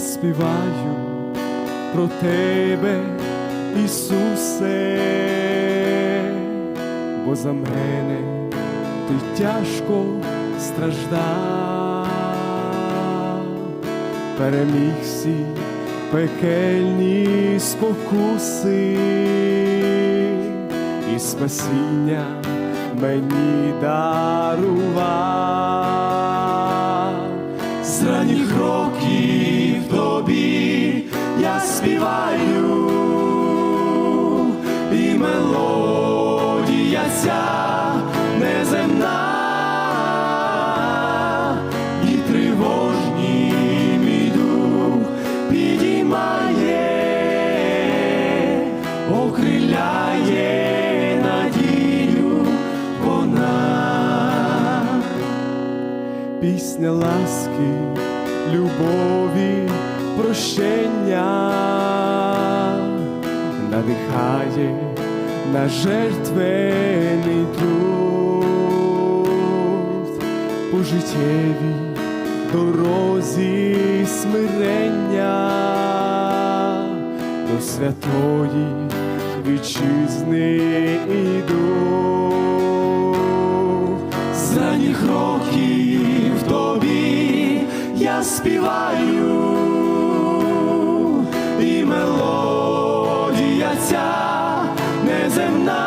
співаю про тебе, Ісусе, бо за мене ти тяжко страждав, переміг всі пекельні спокуси. І спасіння мені дарував. З ранніх років пісня ласки, любові, прощення. Надихає на жертвений труд. По життєвій дорозі смирення. До святої вітчизни іду. Ранніх років співаю, і мелодія ця неземна,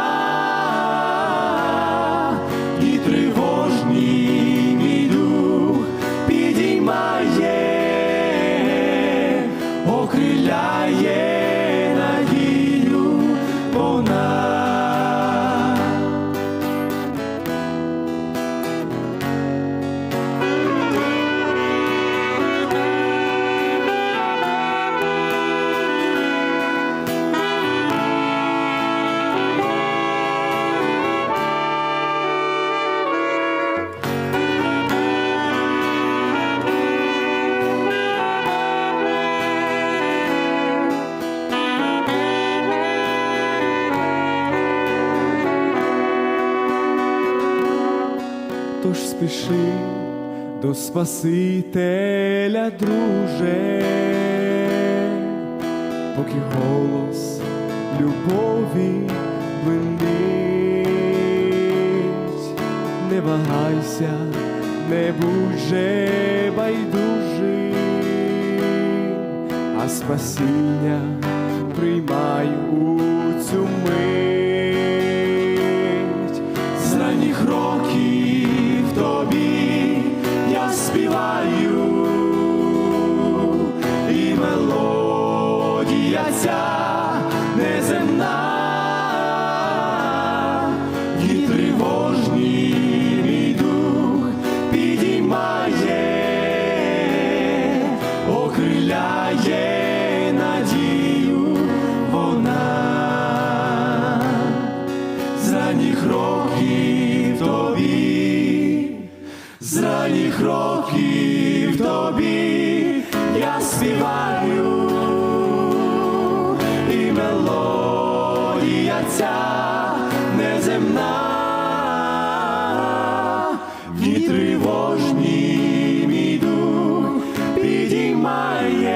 і тривожний мій дух підіймає, окриляє Тож спіши до Спасителя, друже, поки голос любові блинить, не вагайся, не будь же байдужий, а спасіння приймай у цю мить ранніх років тобі я співаю, і мелодія ця неземна, в тривожні мій дух підіймає.